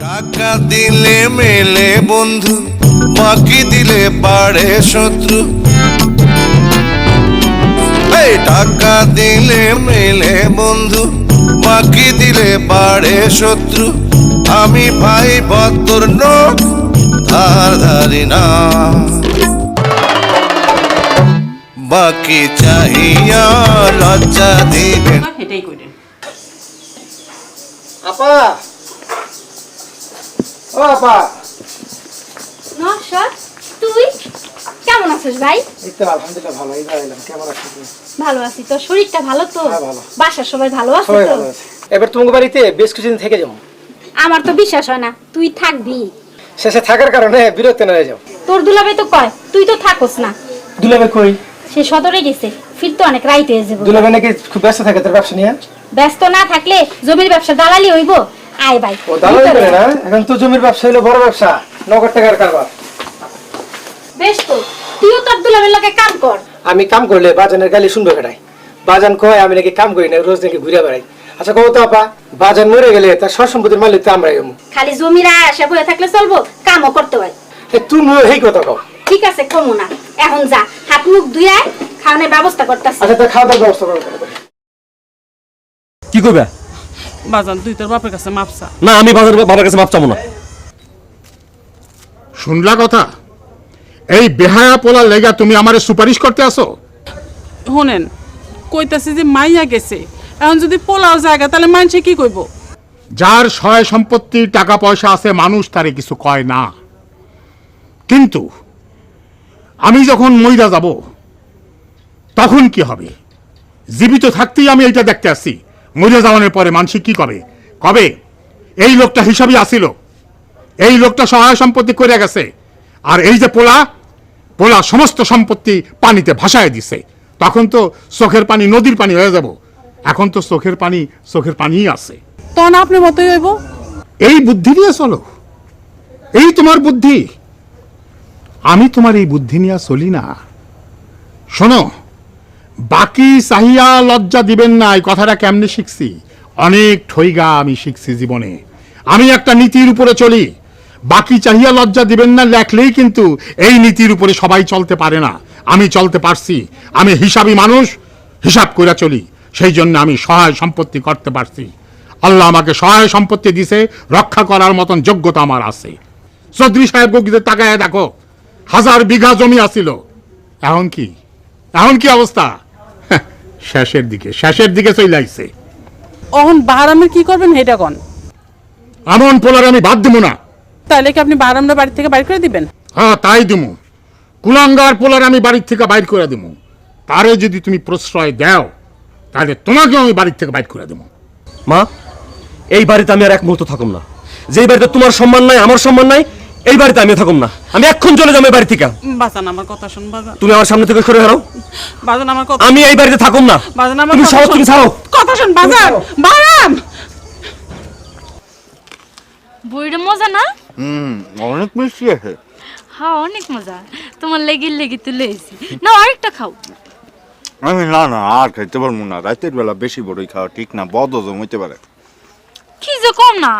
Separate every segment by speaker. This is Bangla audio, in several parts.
Speaker 1: টাকা দিলে মেলে বন্ধু বাকি দিলে বাড়ে শত্রু। এই টাকা দিলে মেলে বন্ধু বাকি দিলে বাড়ে শত্রু। আমি ভাই বদর নোট ধার ধারি না। বাকি চাহিয়া লজ্জা দিবেন।
Speaker 2: আপা! ও আপা
Speaker 3: নশর তুই কেমন আছিস ভাই?
Speaker 2: এই তো আলহামদুলিল্লাহ কেমন আছিস
Speaker 3: ভালো আছি তোর শরীরটা ভালো তো?
Speaker 2: হ্যাঁ,
Speaker 3: বাসার সবাই ভালো আছে তো?
Speaker 2: এবার তোমার বাড়িতে বেশ কিছুদিন থেকে যাব।
Speaker 3: আমার তো বিশ্বাস হয় না তুই থাকবি।
Speaker 2: শেষে থাকার কারণে বিরক্ত না হয়ে যাও
Speaker 3: তোর দুলাবে তো কয় তুই তো থাকোস না।
Speaker 2: দুলাবে কই?
Speaker 3: সে সদরে গেছে ফিরতে অনেক রাইট হয়ে যাব।
Speaker 2: দুলাভাই নাকি খুব ব্যস্ত থাকে তোর ব্যবসা নিয়ে?
Speaker 3: ব্যস্ত না থাকলে জমির ব্যবসা দালালি হইব? আয় ভাই।
Speaker 2: ও দালালি করে না? এখন তো জমির ব্যবসা হলো বড় ব্যবসা নগদ টাকার কারবার।
Speaker 3: বেশ তো তুইও তোর দুলাবের লোকে কাম কর।
Speaker 2: আমি কাম করলে বাজানের গালি শুনবে কেটাই বাজান কয় আমি নাকি কাম করি না রোজ নাকি ঘুরে বেড়াই। আচ্ছা কত তো আপা বাজান মরে গেলে তার সব সম্পত্তির মালিক তো আমরাই হব।
Speaker 3: খালি জমির আশা বয়ে থাকলে চলবো কামও করতে হয়।
Speaker 2: এ তুমিও এই কথা কও।
Speaker 3: ঠিক আছে কমু না। এখন যা হাত মুখ ধুয়ে আয়, খাওয়ানোর ব্যবস্থা করতেছি।
Speaker 2: আচ্ছা তা খাওয়া দাওয়ার ব্যবস্থা করো।
Speaker 4: কি করবে
Speaker 5: বাজান তুই তোর বাপের কাছে মাপসা
Speaker 4: না আমি বাবার বাবার কাছে মাপ চাবো না।
Speaker 6: শুনলা কথা? এই বেহায়া পোলার লেগা তুমি আমারে সুপারিশ করতে আসো?
Speaker 5: শোনেন কইতাছি যে মাইয়া গেছে। এখন যদি পোলাও জায়গা তাহলে মানুষে কি কইব?
Speaker 6: যার সয় সম্পত্তি টাকা পয়সা আছে মানুষ তারে কিছু কয় না। কিন্তু আমি যখন মইরা যাব তখন কি হবে? জীবিত থাকতেই আমি এটা দেখতে আসছি মরে যাওয়ানোর পরে মানসিক কি কবে? কবে? এই লোকটা হিসাবই আসিল। এই লোকটা সহায় সম্পত্তি করে গেছে। আর এই যে পোলা পোলা সমস্ত সম্পত্তি পানিতে ভাসায় দিছে। তখন তো চোখের পানি নদীর পানি হয়ে যাব। এখন তো চোখের পানি চোখের পানিই আছে।
Speaker 5: তখন আপনি মতোই হইব?
Speaker 6: এই বুদ্ধি নিয়ে চলো। এই তোমার বুদ্ধি। আমি তোমার এই বুদ্ধি নিয়ে চলি না। শোনো বাকি চাহিয়া লজ্জা দিবেন না, এই কথাটা কেমনে শিখছি? অনেক ঠইগা আমি শিখছি জীবনে। আমি একটা নীতির উপরে চলি। বাকি চাহিয়া লজ্জা দিবেন না লেখলেই কিন্তু এই নীতির উপরে সবাই চলতে পারে না। আমি চলতে পারছি। আমি হিসাবী মানুষ, হিসাব করে চলি। সেই জন্য আমি সহায় সম্পত্তি করতে পারছি। আল্লাহ আমাকে সহায় সম্পত্তি দিছে, রক্ষা করার মতন যোগ্যতা আমার আছে। চৌধুরী সাহেব গিতে তাকায় দেখো, হাজার বিঘা জমি আছিল। এখন কি? এখন কি অবস্থা? শেষের দিকে শেষের দিকে চলে আইছে।
Speaker 5: অহন বাহারামের কি করবেন সেটা কন?
Speaker 6: আমন পোলার আমি বাদ দিব না।
Speaker 5: তাহলে কি আপনি বাহারামরা বাড়ি থেকে বাইর করে দিবেন?
Speaker 6: হ্যাঁ তাই দিমু। কুলাঙ্গার পোলার আমি বাড়ির থেকে বাইর করে দিমু। তারে যদি তুমি প্রশ্রয় দাও তাহলে তোমাকেও আমি বাড়ির থেকে বাইর করে দেবো
Speaker 4: মা এই বাড়িতে আমি আর এক মুহূর্ত থাকুম না। যেই বাড়িতে তোমার সম্মান নাই আমার সম্মান নাই এই বাড়িতে আমি থাকুম না। আমি এক্ষুন চলে যাব এই বাড়ি থেকে।
Speaker 5: বাজান আমার কথা শুন বাজান
Speaker 4: তুমি আমার সামনে থেকে সরে হারাও
Speaker 5: বাজান আমার কথা
Speaker 4: আমি এই বাড়িতে থাকুম না।
Speaker 5: বাজান আমার
Speaker 4: তুমি তুমি ছাড়ো।
Speaker 5: কথা শুন বাজান বাজান!
Speaker 7: বইটা মজা না?
Speaker 1: অনেক মিষ্টি আছে।
Speaker 7: হ্যাঁ অনেক মজা। তোমার লেগে লেগে না আরেকটা খাও।
Speaker 1: আমি না না আর খাইতে পারব না। রাতের বেলা বেশি বড়ই খাওয়া ঠিক না বদ হজম হইতে পারে।
Speaker 7: কি যে কম না?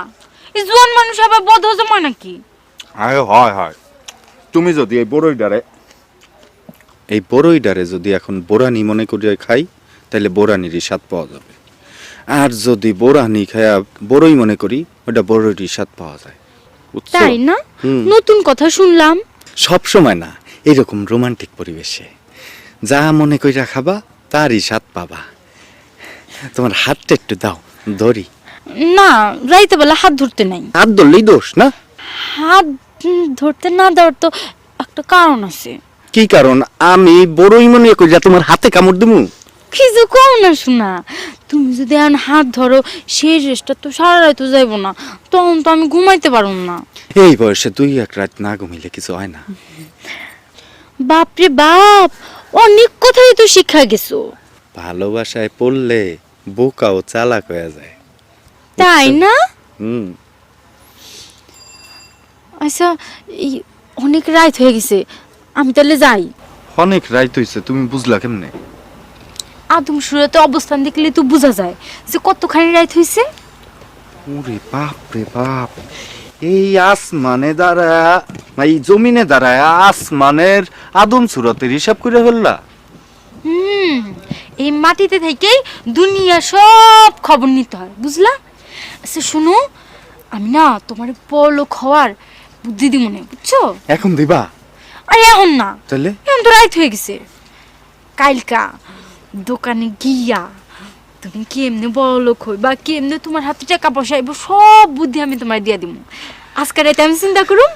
Speaker 7: এই জোয়ান মানুষ আবার বদ হজম হয় নাকি?
Speaker 1: আরে হয় হয়। তুমি যদি এই বড়ইডারে এই বড়ইডারে যদি এখন বোরানি মনে করে খাই তাহলে বোরানিরই স্বাদ পাওয়া যাবে। আর যদি বোরানি খায়া বড়ই মনে করি ওটা বড়ইরই স্বাদ পাওয়া যায়।
Speaker 7: তাই না? নতুন কথা শুনলাম।
Speaker 1: সব সময় না এরকম রোমান্টিক পরিবেশে। যা মনে কইরা খাবা তারই স্বাদ পাবা। তোমার হাতটা একটু দাও ধরি।
Speaker 7: না রাইতে বেলা হাত ধরতে নাই।
Speaker 1: হাত ধরলেই দোষ না?
Speaker 7: হাত ধরতে না দেওয়ার তো একটা কারণ আছে।
Speaker 1: কি কারণ? আমি বড়ই মনে কইরা তোমার হাতে কামড় দিমু।
Speaker 7: কি যে কম না শোনা তুমি যদি এখন হাত ধরো সেই রেসটা তো সারা রাত যাইব না তখন তো আমি ঘুমাইতে পারব না।
Speaker 1: এই বয়সে তুই এক রাত না ঘুমিলে কিছু হয় না।
Speaker 7: বাপরে বাপ অনেক কথাই তো শিক্ষা গেছো।
Speaker 1: ভালোবাসায় পড়লে বোকাও চালাক হয়ে যায়।
Speaker 7: তাই না?
Speaker 1: হুম।
Speaker 7: আচ্ছা এই অনেক রাত হয়ে গেছে আমি তাহলে যাই।
Speaker 1: অনেক রাইত হইছে তুমি বুঝলা কেমনে?
Speaker 7: আদম সুরাতে অবস্থান দেখলে তো বোঝা যায় যে কতখানি রাইত হইছে।
Speaker 1: ওরে বাপ রে বাপ এই আসমানে দাঁড়ায় এই জমিনে দাঁড়ায় আসমানের আদম সুরতের হিসাব করে ফেললা?
Speaker 7: হুম এই মাটিতে থেকেই দুনিয়া সব খবর নিতে হয় বুঝলা? আচ্ছা শুনো আমি না তোমার পরলোক হওয়ার বুদ্ধি দিব মনে বুঝছ?
Speaker 1: এখন দিবা?
Speaker 7: আরে এখন না।
Speaker 1: তাহলে?
Speaker 7: এখন তো রাইত হয়ে গেছে। কালকা দোকানে গিয়া তুমি কেমনে বড় লোক হই বা কেমনে তোমার হাতে টাকা পয়সা আইব সব বুদ্ধি আমি তোমার দিয়া দিব আজকে রাতে আমি চিন্তা করুম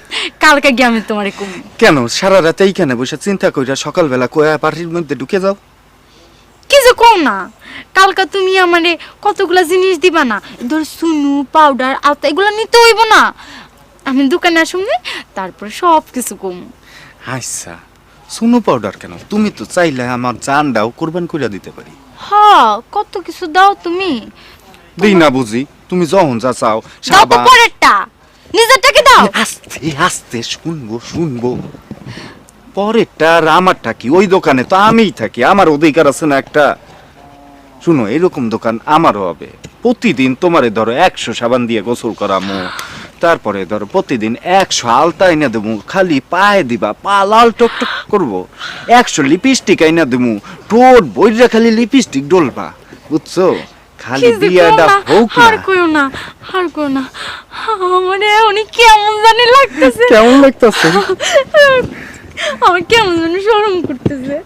Speaker 7: কালকে গিয়ে আমি তোমারে কম।
Speaker 1: কেন? সারা রাত এইখানে বসে চিন্তা কইরা সকালবেলা কয়া বাড়ির মধ্যে ঢুকে যাও।
Speaker 7: কি যে কম না কালকা তুমি আমারে কতগুলা জিনিস দিবা না ধর সুনু পাউডার আলতা এগুলো নিতে হইব না। আমি দোকানে আসুন তারপরে সব কিছু কম।
Speaker 1: আচ্ছা সুনো পাউডার কেন? তুমি তো চাইলে আমার জানটাও কোরবান কইরা দিতে পারি।
Speaker 7: হ কত কিছু দাও তুমি।
Speaker 1: দিই না বুঝি তুমি যখন যা চাও
Speaker 7: দাও তো
Speaker 1: সাবান।
Speaker 7: পরেরটা। নিজেরটাকে দাও।
Speaker 1: আস্তে আস্তে শুনব শুনব। পরেরটা আর আমারটা কি? ওই দোকানে তো আমিই থাকি আমার অধিকার আছে না একটা। শুনো এরকম দোকান আমারও হবে। প্রতিদিন তোমারে ধরো একশো সাবান দিয়ে গোসল করামো। তারপরে ধরো প্রতিদিন একশো আলতা এনে দেবো খালি পায়ে দিবা পা লাল টক টক করব। একশো লিপস্টিক এনে দেবো টোট বইরা খালি লিপস্টিক ডলবা বুঝছ? খালি বিয়াটা হোক
Speaker 7: আর কইও না আর কইও না। আমার উনি কেমন জানি লাগতেছে।
Speaker 1: কেমন লাগতেছে?
Speaker 7: আমার কেমন জানি শরম করতেছে।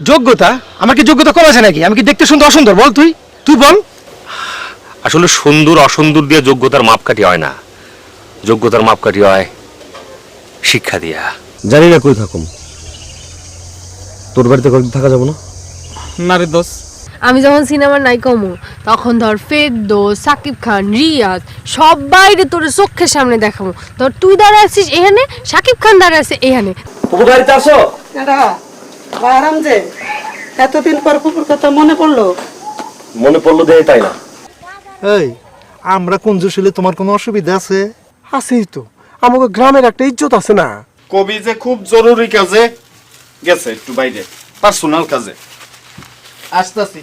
Speaker 2: যোগ্যতা? আমাকে যোগ্যতা কম আছে নাকি? আমি কি দেখতে সুন্দর অসুন্দর? বল তুই। তুই বল।
Speaker 4: আসলে সুন্দর অসুন্দর দিয়ে যোগ্যতার মাপকাঠি হয় না। যোগ্যতার মাপকাঠি হয় শিক্ষা দিয়া। জানি না কই থাকুম। তোর বাড়িতে কয়েকদিন থাকা যাব না?
Speaker 8: না রে দোষ।
Speaker 9: আমি যখন সিনেমার নায়িকা হমু তখন ধর ফেরদৌস সাকিব খান রিয়াজ সবাইরে তোর চোখের সামনে দেখাবো। ধর তুই দাঁড়া আছিস এখানে সাকিব খান দাঁড়া আছে এখানে।
Speaker 2: উপকারিতা আসো
Speaker 10: এরা আরাম যে। এতদিন পর কুকুর কথা মনে পড়ল।
Speaker 4: মনে পড়ল দেয় তাই না?
Speaker 8: এই আমরা কঞ্জুস হলে তোমার কোনো অসুবিধা আছে?
Speaker 2: আছেই তো। আমাকে গ্রামের একটা ইজ্জত আছে না?
Speaker 1: কবি যে খুব জরুরি কাজে গেছে একটু বাইরে পার্সোনাল কাজে। আসতেছি।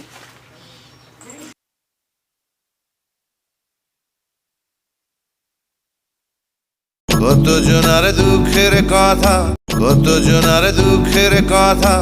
Speaker 11: কত জনার দুঃখের কথা কত জনার দুঃখের কথা